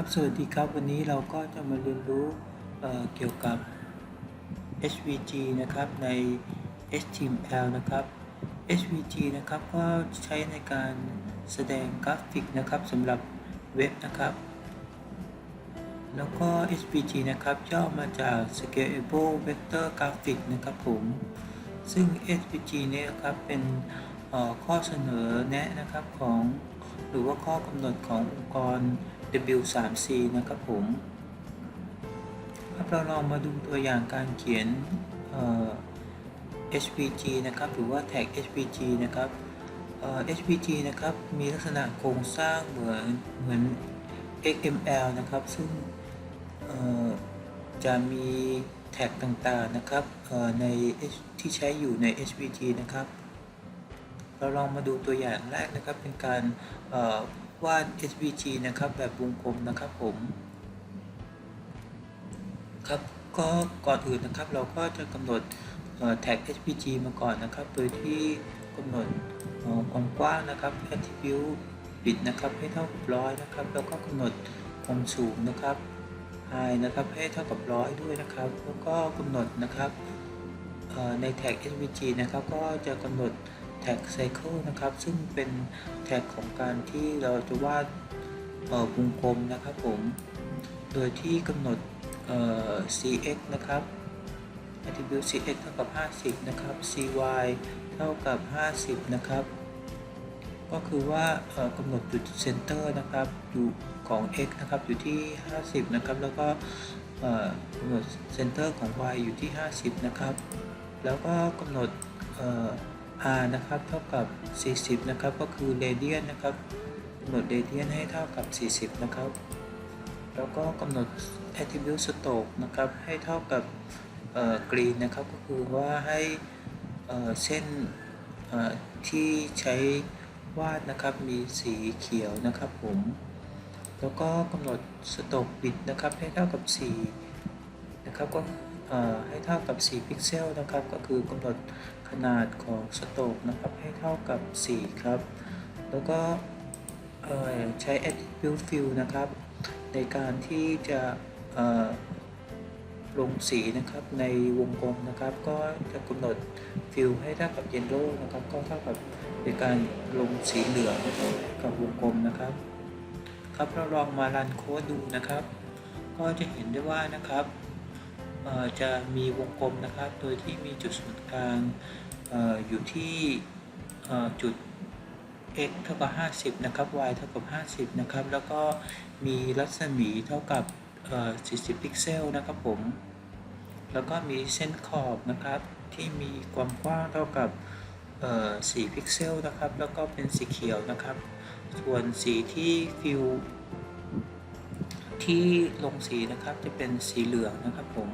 ครับ สวัสดีครับ วันนี้เราก็จะมาเรียนรู้เเกี่ยวกับ HVG นะครับใน HTML นะครับ HVG นะครับก็ใช้ในการแสดงกราฟิกนะครับสำหรับเว็บนะครับ แล้วก็ HVG นะครับย่อมาจาก Scalable Vector Graphic นะครับผม ซึ่ง HVG เนี่ยนะครับเป็นข้อเสนอแนะนะครับของหรือว่าข้อกำหนดขององค์กร W3C นะครับผมครับเราลองมาดูตัวอย่างการเขียน HVG นะครับหรือว่า tag HVG นะครับ HVG นะครับมีลักษณะโครงสร้างเหมือนเหมือน XML นะครับ ซึ่งจะมีแท็กต่างๆนะครับใน H- ที่ใช้อยู่ใน HVG นะครับ เราลองมาดูตัวอย่างแรกนะครับเป็นการ วาด HVG นะครับแบบวงกลมนะครับผม ครับก็ก่อนอื่นนะครับเราก็จะกำหนดเอ่อ tag HVG มาก่อนนะครับ โดยที่กำหนดอ่อความกว้างนะครับ attribute ปิดนะครับให้เท่ากับร้อยนะครับ แล้วก็กำหนดความสูงนะครับ high นะครับให้เท่ากับร้อยด้วยนะครับ แล้วก็กำหนดนะครับใน tag HVG นะครับก็จะกำหนด tag cycle นะครับ ซึ่งเป็นแท็กของการที่เราจะวาดวงกลมนะครับผม โดยที่กำหนด cx นะครับ attribute cx เท่ากับ 50 นะครับ cy เท่ากับ 50 นะครับ ก็คือว่ากำหนดจุด center นะครับอยู่ของ x นะครับอยู่ที่ 50 นะครับ แล้วก็กำหนด center ของ y อยู่ที่ 50 นะครับ แล้วก็กำหนด r นะครับเท่ากับ 40 นะครับ ก็คือ radian นนะครับกำหนด radian ให้เท่ากับ 40 นะครับ แล้วก็กำหนด attribute stroke นะครับ ให้เท่ากับเอ่อ green นะครับ ก็คือว่าให้เอ่อเส้นเอ่อที่ใช้วาดนะครับ มีสีเขียวนะครับผม แล้วก็กำหนด stroke width นะครับ ให้เท่ากับ 4 นะครับก็ ให้เท่ากับ 4 พิกเซลนะครับ ก็คือกำหนดขนาดของสโตกนะครับ ให้เท่ากับ 4 ครับ แล้วก็ใช้ attribute fill นะครับ ในการที่จะลงสีนะครับในวงกลมนะครับ ก็จะกำหนด fill ให้เท่ากับ yellow นะครับ ก็เท่ากับในการลงสีเหลืองกับวงกลมนะครับ ครับเราลองมารันโค้ดดูนะครับ ก็จะเห็นได้ว่านะครับ จะมีวงกลมนะครับ โดยที่มีจุดศูนย์กลางออยู่ที่จุด x เท่ากับ 50 นะครับ y เท่ากับ 50 นะครับ แล้วก็มีรัศมีเท่ากับ 40 พิกเซลนะครับผม แล้วก็มีเส้นขอบนะครับที่มีความกว้างเท่ากับ 4 พิกเซลนะครับ แล้วก็เป็นสีเขียวนะครับ ส่วนสีที่ฟิล ที่ลงสีนะครับจะเป็นสีเหลืองนะครับผม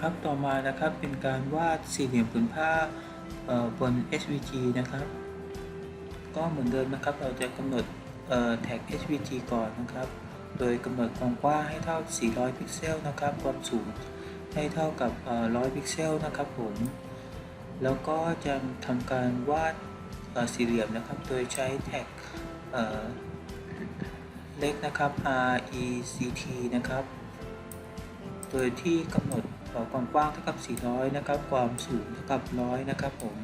ครับต่อมานะครับเป็นการวาดสี่เหลี่ยมผืนผ้าบน HVG นะครับ ก็เหมือนเดิมนะครับเราจะกำหนดแท็ก HVG ก่อนนะครับ โดยกำหนดความกว้างให้เท่า 400 พิกเซลนะครับ ความสูงให้เท่ากับ 100 พิกเซลนะครับผม แล้วก็จะทำการวาดสี่เหลี่ยมนะครับ โดยใช้แท็กเเล็กนะครับ RECT นะครับ โดยที่กำหนดความกว้างเท่ากับ 400 นะครับ ความสูงเท่ากับ 100 นะครับผม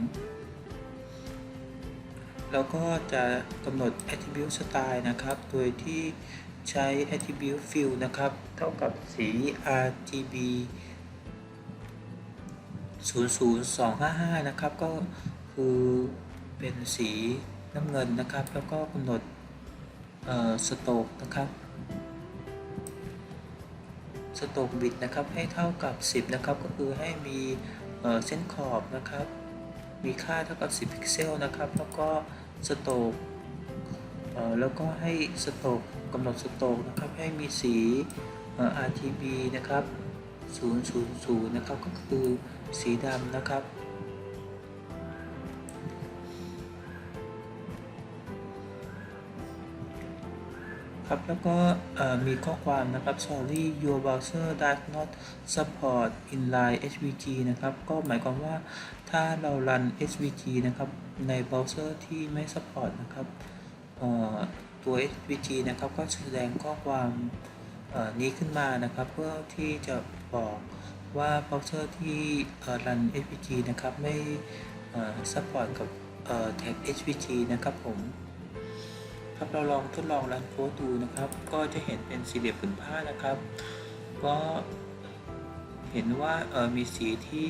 แล้วก็จะกำหนด attribute style นะครับ โดยที่ใช้ attribute fill นะครับ เท่ากับสี RGB 00255 นะครับ ก็คือเป็นสีน้ำเงินนะครับ แล้วก็กำหนดเอ่อ stroke นะครับสโตกบิดนะครับให้เท่ากับ 10 นะครับ ก็คือให้มีเเส้นขอบนะครับ มีค่าเท่ากับ 10 พิกเซลนะครับ แล้วก็สโตกเอ่อแล้วก็ให้สโตกกำหนดสโตกนะครับ ให้มีสี RGB นะครับ000นะครับ ก็คือ สีดำนะครับ ครับแล้วก็มีข้อความนะครับ sorry your browser does not support inline HVG นะครับ ก็หมายความว่าถ้าเรารัน HVG นะครับ ในเบราว์เซอร์ที่ไม่ support นะครับตัว HVG นะครับ ก็แสดงข้อความนี้ขึ้นมานะครับ เพื่อที่จะบอก ว่าเบราว์เซอร์ที่รัน HVG นะครับไม่เอ่อ support กับแท็ก HVG นะครับผมครับเราลองทดลองรันโค้ดดูนะครับ ก็จะเห็นเป็นสี่เหลี่ยมผืนผ้านะครับ ก็เห็นว่ามีสีที่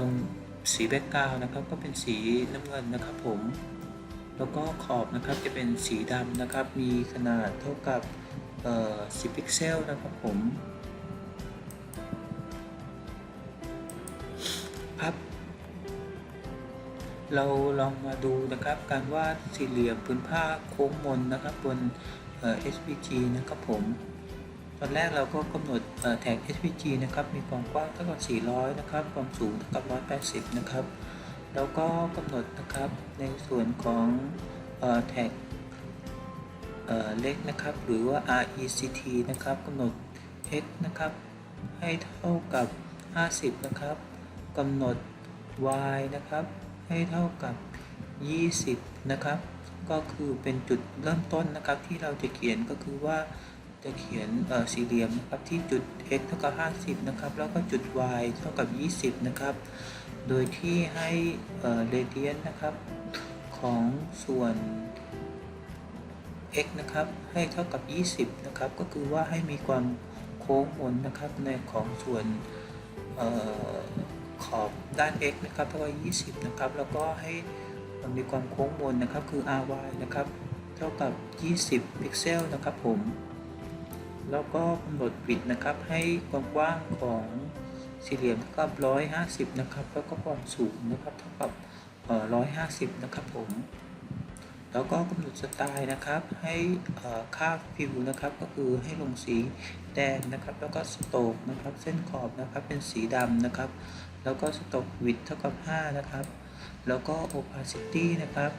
ลงสีแบ็กกราวนะครับ ก็เป็นสีน้ำเงินนะครับผมแล้วก็ขอบนะครับจะเป็นสีดำนะครับ มีขนาดเท่ากับ10 พิกเซลนะครับผม ครับ เราลองมาดูนะครับการวาดสี่เหลี่ยมพื้นผ้าโค้งมนนะครับบน SVG นะครับผม ตอนแรกเราก็กำหนดแท็ก SVG นะครับมีความกว้างเท่ากับ 400 นะครับ ความสูงเท่ากับ 180 นะครับ แล้วก็กำหนดนะครับในส่วนของแท็กเเล็กนะครับ หรือว่า RECT นะครับกำหนด x นะครับ ให้เท่ากับ 50 นะครับ กำหนด y นะครับ ให้เท่ากับ 20 นะครับ ก็คือเป็นจุดเริ่มต้นนะครับ ที่เราจะเขียนก็คือว่าจะเขียนสี่เหลี่ยมนะครับที่จุด x เท่ากับ 50 นะครับ แล้วก็จุด y เท่ากับ 20 นะครับ โดยที่ให้เอ่อ radian นะครับของส่วน x นะครับ ให้เท่ากับ 20 นะครับ ก็คือว่าให้มีความโค้งมนนะครับในของส่วน ขอบด้าน x นะครับเท่ากับ20 นะครับ แล้วก็ให้มันมีความโค้งมนนะครับ คือ ry นะครับ เท่ากับ 20 พิกเซลนะครับผม แล้วก็กำหนดปิดนะครับ ให้ความกว้างของสี่เหลี่ยมเท่ากับ 150 นะครับ แล้วก็ความสูงนะครับ เท่ากับ 150 นะครับผม แล้วก็กำหนดสไตล์นะครับให้ค่าฟิวนะครับก็คือให้ลงสีแดงนะครับ แล้วก็สโตกนะครับเส้นขอบนะครับเป็นสีดำนะครับ แล้วก็สโตกวิดเท่ากับ 5 นะครับ แล้วก็ opacity นะครับ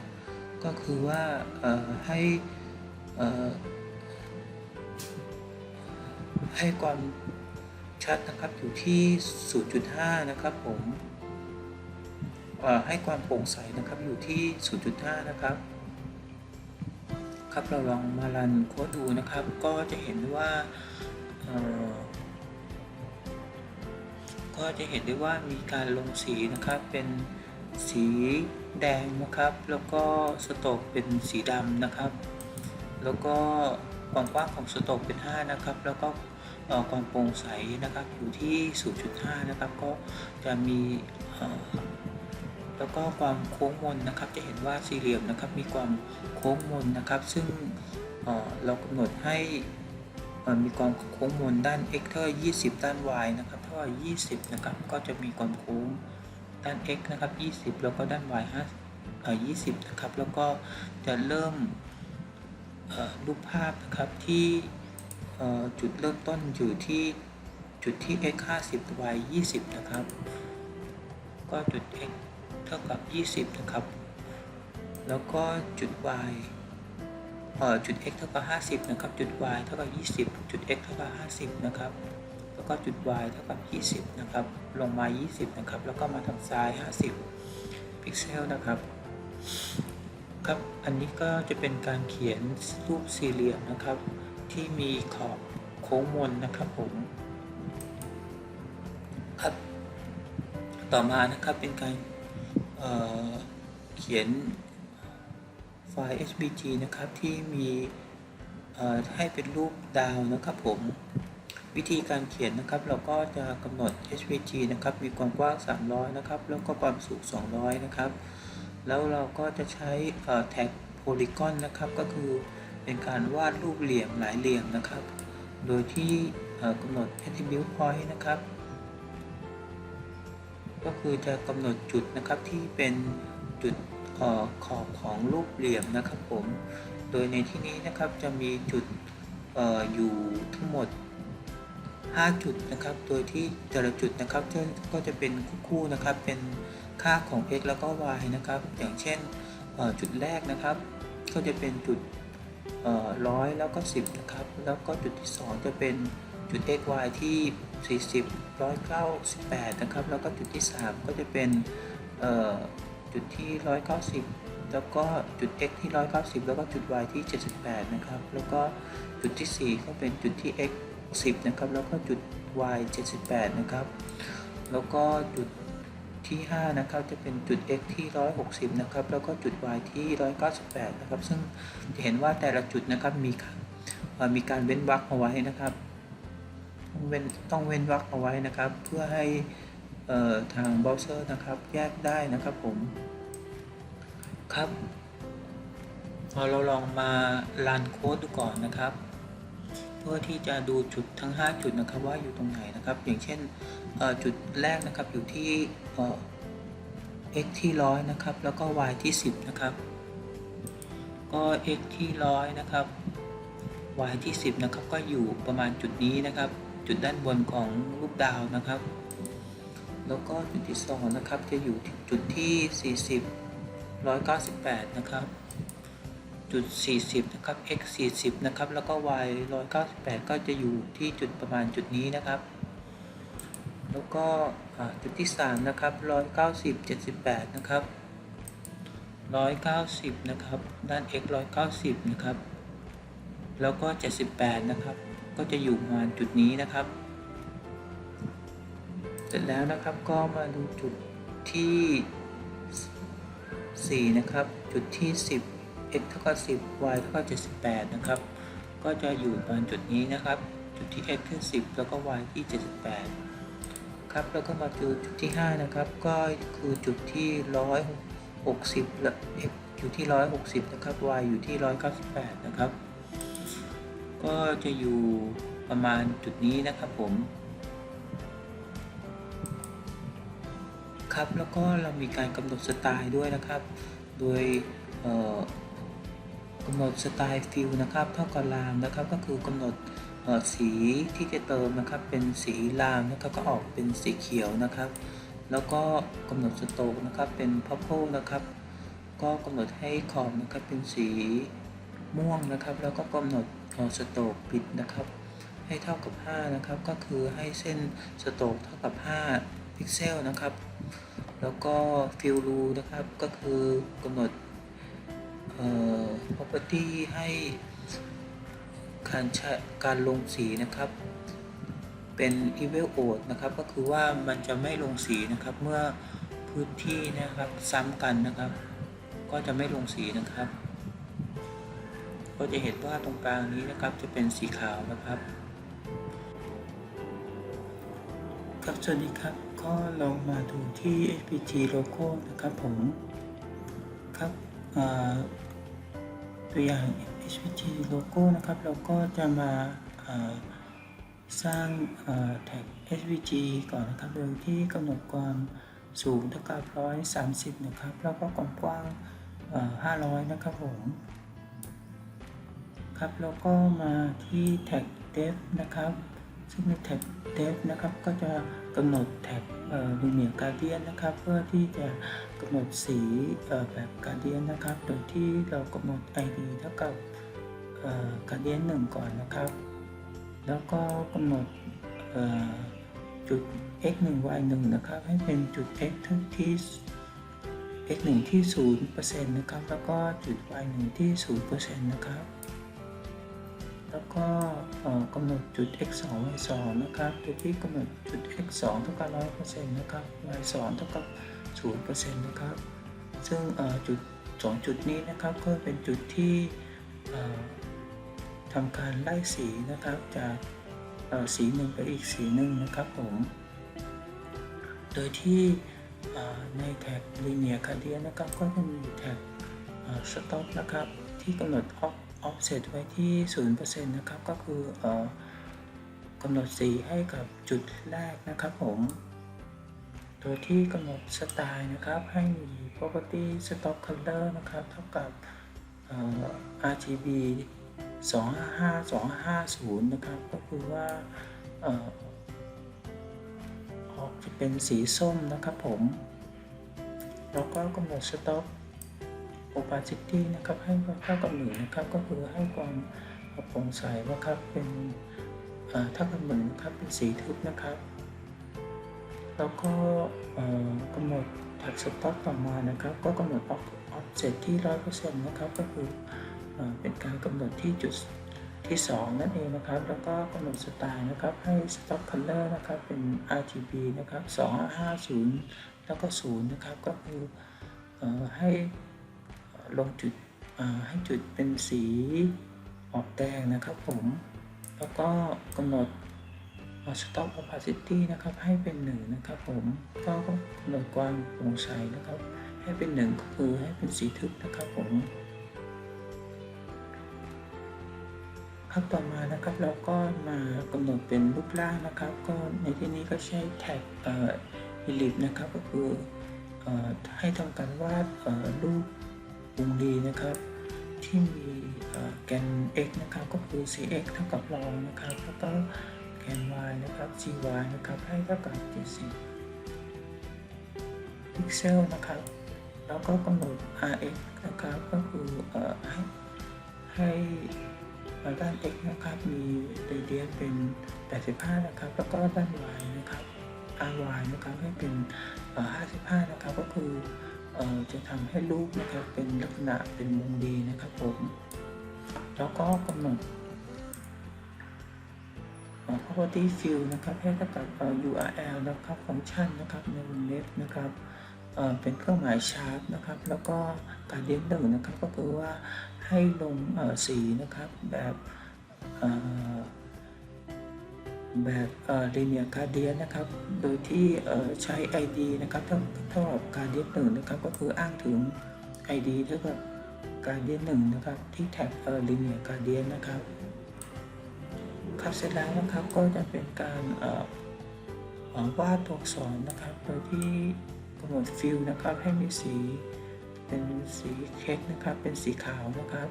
ก็คือว่าให้ให้ความชัดนะครับอยู่ที่ 0.5 นะครับผมให้ความโปร่งใสนะครับอยู่ที่ 0.5 นะครับ ครับเราลองมารันโค้ดดูนะครับ ก็จะเห็นว่าเอ่อก็จะเห็นได้ว่ามีการลงสีนะครับเป็นสีแดงนะครับ แล้วก็สโตกเป็นสีดำนะครับ แล้วก็ความกว้างของสโตกเป็น 5 นะครับ แล้วก็ความโปร่งใสนะครับอยู่ที่ 0.5 นะครับ ก็จะมี แล้วก็ความโค้งมนนะครับ จะเห็นว่าสี่เหลี่ยมนะครับ มีความโค้งมนนะครับ ซึ่งเเรากำหนดให้มีความโค้งมนด้าน x เท่ากับ20 ด้าน y นะครับเท่ากับ20 นะครับ ก็จะมีความโค้งด้าน x นะครับ 20 แล้วก็ด้าน y 5เอ่อ20 นะครับ แล้วก็จะเริ่มรูปภาพนะครับที่จุดเริ่มต้นอยู่ที่จุดที่ x 50 y 20 นะครับ ก็จุด x ท่ากับ 20 นะครับ แล้วก็จุด y เอ่อจุด x เท่ากับ 50 นะครับ จุด y เท่ากับ 20 จุด x เท่ากับ 50 นะครับ แล้วก็จุด y เท่ากับ 20 นะครับ ลงมา 20 นะครับ แล้วก็มาทางซ้าย 50 พิกเซลนะครับ ครับ อันนี้ก็จะเป็นการเขียนรูปสี่เหลี่ยมนะครับ ที่มีขอบโค้งมนนะครับผมครับ ต่อมานะครับเป็นการ เเขียนไฟล์ HBG นะครับที่มีให้เป็นรูปดาวนะครับผมวิธีการเขียนนะครับ เราก็จะกำหนด HVG นะครับ มีความกว้าง 300 นะครับ แล้วก็ความสูง 200 นะครับ แล้วเราก็จะใช้แท็กโพลีกอนนะครับ ก็คือเป็นการวาดรูปเหลี่ยมหลายเหลี่ยมนะครับ โดยที่กำหนด attribute point นะครับ ก็คือจะกำหนดจุดนะครับที่เป็นจุดเอขอบของรูปเหลี่ยมนะครับผม โดยในที่นี้นะครับจะมีจุดอออยู่ทั้งหมด 5 จุดนะครับ โดยที่แต่ละจุดนะครับก็จะเป็นคู่นะครับ เป็นค่าของ x แล้วก็ y นะครับ อย่างเช่นจุดแรกนะครับ ก็จะเป็นจุดร้อยแล้วก็สิบนะครับ แล้วก็จุดที่สองจะเป็น จุด x y ที่ 40 198 นะครับ แล้วก็จุดที่ 3 ก็จะเป็นจุดที่ 190 แล้วก็จุด x ที่ 190 แล้วก็จุด y ที่ 78 นะครับ แล้วก็จุดที่ 4 ก็เป็นจุดที่ x 10 นะครับ แล้วก็จุด y 78 นะครับ แล้วก็จุดที่ 5 นะครับ จะเป็นจุด x ที่ 160 นะครับ แล้วก็จุด y ที่ 198 นะครับ ซึ่งจะเห็นว่าแต่ละจุดนะครับ มีมีการเว้นวรรคเอาไว้นะครับ เว้นต้องเว้นวรรคเอาไว้นะครับ เพื่อให้เอ่อทางเบราว์เซอร์นะครับแยกได้นะครับผมครับเอเราลองมารันโค้ดดูก่อนนะครับ เพื่อที่จะดูจุดทั้ง 5 จุดนะครับว่าอยู่ตรงไหนนะครับ อย่างเช่นจุดแรกนะครับอยู่ที่ x ที่ร้อยนะครับ แล้วก็ y ที่ 10 นะครับ ก็ x ที่ร้อยนะครับ y ที่ 10 นะครับ ก็อยู่ประมาณจุดนี้นะครับ จุดด้านบนของรูปดาวนะครับ แล้วก็จุดที่2นะครับจะอยู่ที่จุดที่ 40 198 นะครับ จุด 40 นะครับ x 40 นะครับ แล้วก็ y 198 ก็จะอยู่ที่จุดประมาณจุดนี้นะครับ แล้วก็จุดที่ 3 นะครับ 190 78 นะครับ 190 นะครับ ด้าน x 190 นะครับ แล้วก็ 78 นะครับ ก็จะอยู่ประมาณจุดนี้นะครับ เสร็จแล้วนะครับก็มาดูจุดที่ 4 นะครับ จุดที่ 10 x เท่ากับ10 y เท่ากับ78 นะครับ ก็จะอยู่ประมาณจุดนี้นะครับ จุดที่ x ที่ 10 แล้วก็ y ที่ 78 ครับ แล้วก็มาดูจุดที่ 5 นะครับ ก็คือจุดที่ 160และ x อยู่ที่ 160 นะครับ y อยู่ที่ 198 นะครับ ก็จะอยู่ประมาณจุดนี้นะครับผม ครับแล้วก็เรามีการกำหนดสไตล์ด้วยนะครับ โดยกำหนดสไตล์ฟิลนะครับ เท่ากับรามนะครับ ก็คือกำหนดสีที่จะเติมนะครับเป็นสีรามนะครับก็ออกเป็นสีเขียวนะครับ แล้วก็กำหนดสโตกนะครับเป็น purple นะครับ ก็กำหนดให้ขอบนะครับเป็นสีม่วงนะครับ แล้วก็กำหนด เอ่อสโตกปิดนะครับ ให้เท่ากับ 5 นะครับ ก็คือให้เส้นสโตกเท่ากับ 5 พิกเซลนะครับ แล้วก็ฟิลรูนะครับ ก็คือกำหนดเอ่อ property ให้การใช้การลงสีนะครับ เป็น evil odd นะครับ ก็คือว่ามันจะไม่ลงสีนะครับ เมื่อพื้นที่นะครับซ้ำกันนะครับ ก็จะไม่ลงสีนะครับ ก็จะเห็นว่าตรงกลางนี้นะครับจะเป็นสีขาวนะครับครับสวัสดีครับก็ลองมาดูที่ SPG logo นะครับผมครับตัวอย่าง SPG logo นะครับ เราก็จะมาาสร้างาแท็ก SVG ก่อนนะครับโดยที่กำหนดความสูงเท่ากับ130 นะครับ แล้วก็ความกว้างอ่า500 นะครับผม ครับ แล้วก็มาที่แท็ก def นะครับ ซึ่งในแท็ก def นะครับก็จะกำหนดแท็กลูเมียการเดียนนะครับเพื่อที่จะกำหนดสีแบบการเดียนนะครับ โดยที่เรากำหนด id เท่ากับการเดียนหนึ่งก่อนนะครับ แล้วก็กำหนดจุด x 1 y 1นะครับ ให้เป็นจุด x ที่ x 1ที่0%นะครับ แล้วก็จุด y 1ที่0%นะครับ แล้วก็กำหนดจุด x 2 y 2นะครับโดยที่กำหนดจุด x 2เท่ากับ100%นะครับ y 2เท่ากับ0%นะครับ ซึ่งเอ่อจุด 2 จุดนี้นะครับก็เป็นจุดที่ทำการไล่สีนะครับจากสีหนึ่งไปอีกสีหนึ่งนะครับผม โดยที่ในแท็ก linear gradient นะครับก็จะมีแท็กสต็อกนะครับที่กำหนด off offset ไว้ที่0%นะครับ ก็คืออกำหนดสีให้กับจุดแรกนะครับผมโดยที่กำหนดสไตล์นะครับ ให้มี property stock color นะครับ เท่ากับเอ่อ RGB 255 250 นะครับ ก็คือว่าออกจะเป็นสีส้มนะครับผม แล้วก็กำหนด stock opacity นะครับให้เท่ากับหนึ่งนะครับก็คือให้ความโปร่งใสนะครับเป็นเท่ากับหนึ่งนะครับเป็นสีทึบนะครับ แล้วก็กำหนดแท็กสต็อกต่อมานะครับ ก็กำหนดออฟเซตที่ร้อยเปอร์เซ็นต์นะครับก็คือเอ่อเป็นการกำหนดที่จุดที่ 2 นั่นเองนะครับ แล้วก็กำหนดสไตล์นะครับ ให้ Stock Color นะครับ เป็น RGB นะครับ 2 5 0 แล้วก็ 0 นะครับ ก็คืออให้ ลงจุดให้จุดเป็นสีออกแดงนะครับผม แล้วก็กำหนด Stock Opacity นะครับให้เป็น 1 นะครับผม ก็กำหนดความโปร่งใสนะครับ ให้เป็น 1 ก็คือให้เป็นสีทึบนะครับผมครับต่อมานะครับเราก็มากำหนดเป็นรูปร่างนะครับ ก็ในที่นี้ก็ใช้แท็กเอ่อลิปนะครับก็คืออให้ทำการวาดเอ่ อรูปวงรีนะครับ ที่มีเอ่อแกน x นะครับก็คือ cx เท่ากับรองนะครับแล้วก็แกน y นะครับ gy นะครับให้เท่ากับ70พิกเซลนะครับแล้วก็กำหนด rx นะครับก็คือให้ให้ด้าน x นะครับมีเรเดียนเป็น 85 นะครับ แล้วก็ด้าน y นะครับ ry นะครับให้เป็น 55 นะครับก็คือ จะทำให้รูปนะครับเป็นลักษณะเป็นวงรีนะครับผม แล้วก็กำหนด property field นะครับให้เท่ากับ URL นะครับฟังก์ชันนะครับในวงเล็บนะครับเป็นเครื่องหมายชาร์ปนะครับ แล้วก็การเรียนหนึ่งนะครับก็คือว่าให้ลงสีนะครับแบบ แบบเอ่อ linear gradient นะครับ โดยที่เอ่อใช้ ID นะครับเท่ากับ gradient หนึ่งนะครับ ก็คืออ้างถึง ID เท่ากับ gradient หนึ่งนะครับ ที่แท็กเอ่อ linear gradient นะครับครับเสร็จแล้วนะครับก็จะเป็นการวาดตัวอักษรนะครับ โดยที่กำหนดฟิลนะครับให้มีสีเป็นสีเค้กนะครับ เป็นสีขาวนะครับ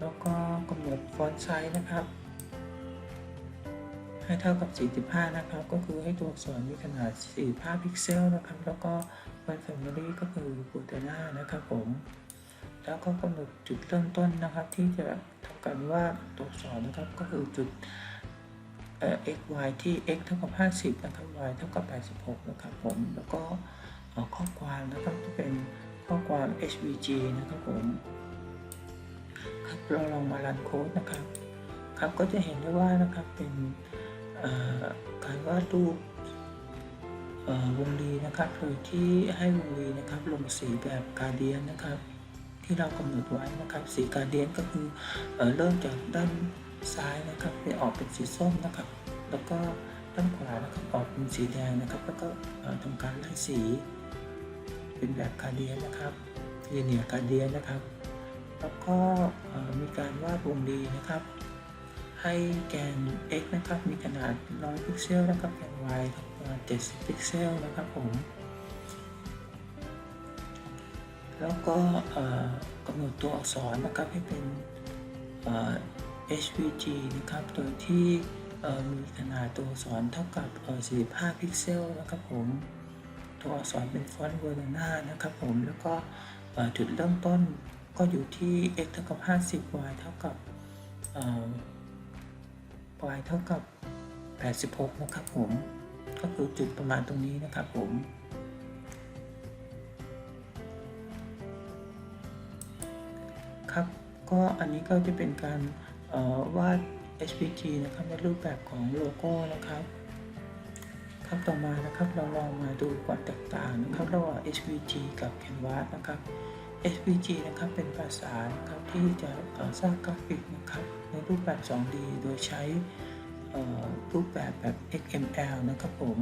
แล้วก็กำหนดฟอนต์ไซส์นะครับ ให้เท่ากับ 45 นะครับ ก็คือให้ตัวอักษรมีขนาด 45 พิกเซลนะครับ แล้วก็วันแฟมิลี่ก็คือบูตานานะครับผม แล้วก็กำหนดจุดเริ่มต้นนะครับ ที่จะทำการวาดตัวอักษรนะครับ ก็คือจุดเอ่อ x y ที่ x เท่ากับ 50 นะครับ y เท่ากับ 86 นะครับผม แล้วก็ข้อความนะครับจะเป็นข้อความ hvg นะครับผมครับเราลองมารันโค้ดนะครับ ครับก็จะเห็นได้ว่านะครับเป็น การวาดรูปวงรีนะครับโดยที่ให้วงรีนะครับลงสีแบบกาเดียนนะครับ ที่เรากำหนดไว้นะครับสีกาเดียนก็คือเอเริ่มจากด้านซ้ายนะครับไปออกเป็นสีส้มนะครับ แล้วก็ด้านขวานะครับออกเป็นสีแดงนะครับ แล้วก็เอ่อทำการไล่สี เป็นแบบกาเดียนนะครับลีเนียกาเดียนนะครับ แล้วก็มีการวาดวงรีนะครับ ให้แกน x นะครับ มีขนาด 100 พิกเซลนะครับแกน y ประมาณ70 พิกเซลนะครับผม แล้วก็กำหนดตัวอักษรนะครับให้เป็น HVG นะครับ โดยที่มีขนาดตัวอักษรเท่ากับเอ่อ45 พิกเซลนะครับผม ตัวอักษรเป็นฟอนต์เวอร์นานะครับผม แล้วก็จุดเริ่มต้นก็อยู่ที่ x เท่ากับ 50 y เท่ากับ y เท่ากับ 86 นะครับผม ก็คือจุดประมาณตรงนี้นะครับผม ครับ ก็อันนี้ก็จะเป็นการวาด HPG นะครับในรูปแบบของโลโก้นะครับครับต่อมานะครับเราลองมาดูความแตกต่างนะครับระหว่าง HPG กับ Canvas นะครับ HPG นะครับเป็นภาษานะครับที่จะสร้างกราฟิกนะครับในรูปแบบ 2D โดยใช้รูปแบบแบบ XML นะครับผม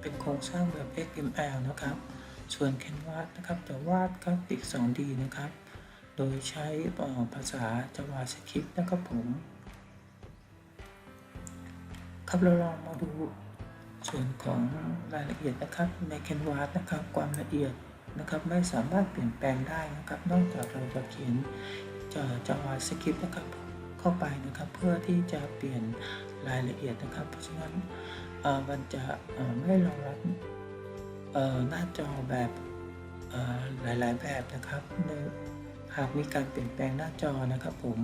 เป็นโครงสร้างแบบ XML นะครับ ส่วน Canvas นะครับจะวาดกราฟิก 2D นะครับ โดยใช้ภาษา JavaScript นะครับผม ครับเราลองมาดูส่วนของรายละเอียดนะครับใน Canvas นะครับความละเอียด นะครับ ไม่สามารถเปลี่ยนแปลงได้นะครับ นอกจากเราจะเขียนจะ JavaScript นะครับเข้าไปนะครับเพื่อที่จะเปลี่ยนรายละเอียดนะครับ เพราะฉะนั้นมันจะไม่รองรับหน้าจอแบบหลายๆแบบนะครับหากมีการเปลี่ยนแปลงหน้าจอนะครับผม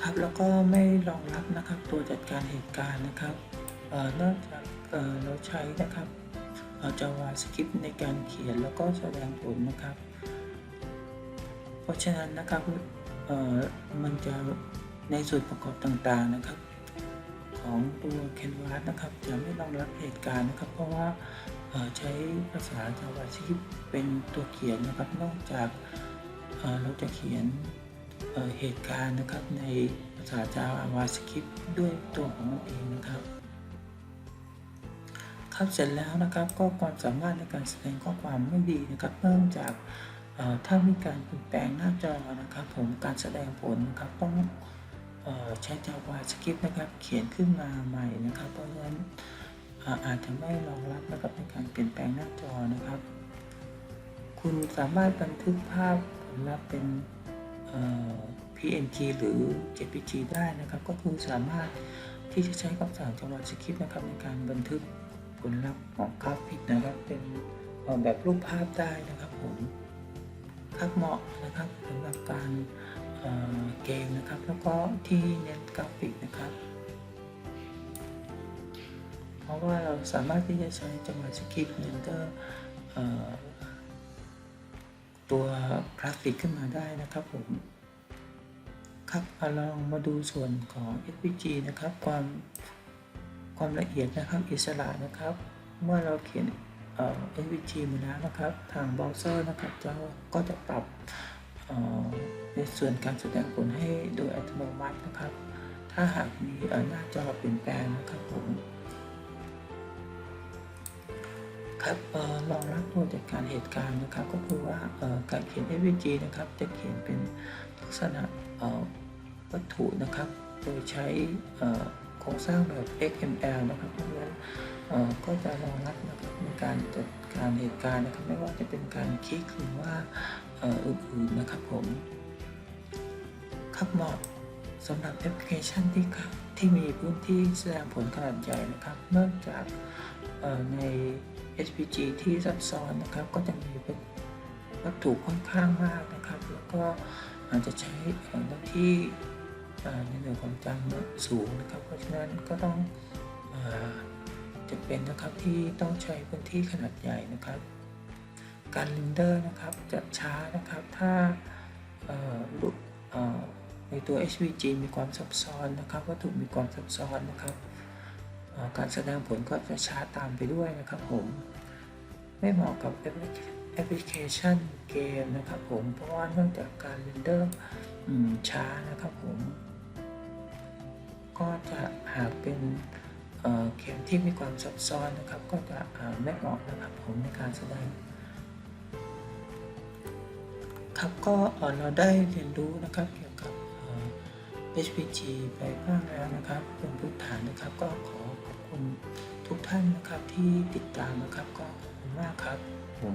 ครับแล้วก็ไม่รองรับนะครับตัวจัดการเหตุการณ์นะครับเอ่อนอกจากเออเราใช้นะครับ เอ่อ JavaScript ในการเขียนแล้วก็แสดงผลนะครับ เพราะฉะนั้นนะครับเออมันจะในส่วนประกอบต่างๆนะครับ ของตัว Canvas นะครับ จะไม่รองรับเหตุการณ์นะครับ เพราะว่าใช้ภาษา JavaScript เป็นตัวเขียนนะครับ นอกจากเเราจะเขียนเเหตุการณ์นะครับในภาษา JavaScript ด้วยตัวของมันเองนะครับ ครับ เสร็จแล้วนะครับก็ความสามารถในการแสดงข้อความไม่ดีนะครับเนื่องจากถ้ามีการเปลี่ยนแปลงหน้าจอนะครับ ผมการแสดงผลนะครับต้องอใช้ JavaScript นะครับ เขียนขึ้นมาใหม่นะครับ เพราะฉะนั้นอาจจะไม่รองรับนะครับในการเปลี่ยนแปลงหน้าจอนะครับ คุณสามารถบันทึกภาพผลลัพธ์เป็นเอ่อ PNG หรือ JPG ได้นะครับ ก็คือสามารถที่จะใช้คำสั่ง JavaScript นะครับในการบันทึก ผลลัพธ์ของกราฟิกนะครับ เป็นเอ่อแบบรูปภาพได้นะครับผมครับเหมาะนะครับสำหรับการเเกมนะครับ แล้วก็ที่เน้นกราฟิกนะครับ เพราะว่าเราสามารถที่จะใช้ JavaScript render เอ่อตัวกราฟิกขึ้นมาได้นะครับผมครับมาลองมาดูส่วนของ SVG นะครับ ความ ความละเอียดนะครับอิสระนะครับ เมื่อเราเขียนเอ่อ SVG มาแล้วนะครับ ทางเบราว์เซอร์นะครับจะก็จะปรับในส่วนการแสดงผลให้โดยอัตโนมัตินะครับ ถ้าหากมีหน้าจอเปลี่ยนแปลงนะครับผมครับออรองรับตัวจัดการเหตุการณ์นะครับ ก็คือว่าการเขียน SVG นะครับ จะเขียนเป็นลักษณะวัตถุนะครับ โดยใช้ รงสร้างแบบ XML นะครับเพราะฉะนั้นเอ่อก็จะรองรับนะครับในการจัดการเหตุการณ์นะครับ ไม่ว่าจะเป็นการคลิกหรือว่าอื่นๆนะครับผมครับเหมาะสำหรับแอปพลิเคชันที่ที่มีพื้นที่แสดงผลขนาดใหญ่นะครับเนื่องจากใน SVG ที่ซับซ้อนนะครับ ก็จะมีวัตถุค่อนข้างมากนะครับ แล้วก็อาจจะใช้เอ่อหน้าที่ ในเรื่องของจำสูงนะครับ เพราะฉะนั้นก็ต้องอจะเป็นนะครับที่ต้องใช้พื้นที่ขนาดใหญ่นะครับ การเรนเดอร์นะครับจะช้านะครับถ้าในตัว HVG มีความซับซ้อนนะครับวัตถุมีความซับซ้อนนะครับการแสดงผลก็จะช้าตามไปด้วยนะครับผม ไม่เหมาะกับแอปพลิเคชันเกมนะครับผมเพราะว่าเนื่องจากการเรนเดอร์ช้านะครับผม ก็จะหากเป็นเอ่อเกมที่มีความซับซ้อนนะครับ ก็จะไม่เหมาะนะครับผมในการแสดงครับก็เอ่อเราได้เรียนรู้นะครับเกี่ยวกับ HPG ไปบ้างแล้วนะครับเป็นพื้นฐานนะครับก็ขอขอบคุณทุกท่านนะครับที่ติดตามนะครับก็ขอบคุณมากครับผม